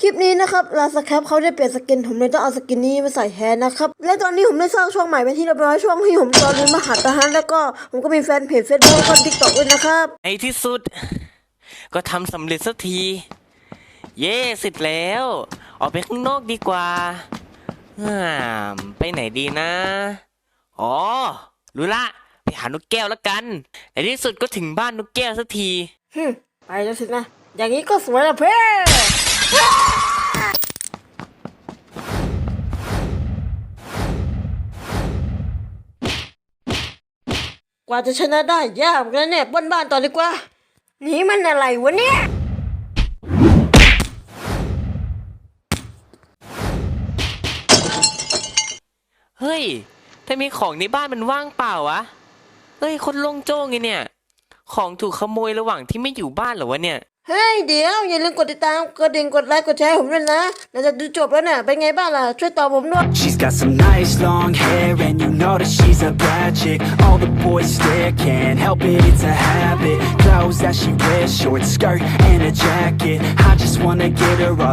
คลิปนี้นะครับลาสแคปเขาได้เปลี่ยนสกิน ผมเลยต้องเอาสกินนี้มาใส่แทนนะครับ และตอนนี้ผมได้สร้างช่องใหม่เป็นที่เรียบร้อยช่องที่ผมตอนนี้มหาตะฮันแล้วก็ผมก็มีแฟนเพจเฟซบุ๊กแล้วก็ทิกตอกด้วยนะครับ ในที่สุด ก็ทำสำเร็จสักที เย่เสร็จแล้ว ออกไปข้างนอกดีกว่าอ่ามไปไหนดีนะ อ๋อ รู้ละ ไปหานกแก้วแล้วกัน ในที่สุดก็ถึงบ้านนกแก้วสักที ฮึมไปแล้วสินะ อย่างนี้ก็สวยละเพ่ กว่าจะชนะได้ยากเหมือนกันนะเนี่ยปล้นบ้านต่อดีกว่า นี่มันอะไรวะเนี่ย เฮ้ยถ้ามีของในบ้านมันว่างเปล่าวะ เฮ้ย คนโลงโจ้งไงเนี่ย ของถูกขโมยระหว่างที่ไม่อยู่บ้านเหรอวะเนี่ย เฮ้ยเดี๋ยว อย่าลืมกดติดตามกดดิ่งกดไลค์กดแชร์ให้ผมด้วยนะเราจะดูจบแล้วเนี่ยเป็นไงบ้างล่ะ ช่วยตอบผมด้วย She's got some nice long hair and you know that she's a bad chick All the boys stare, can't help it, it's a habit Clothes that she wears, short skirt and a jacket I just wanna get her all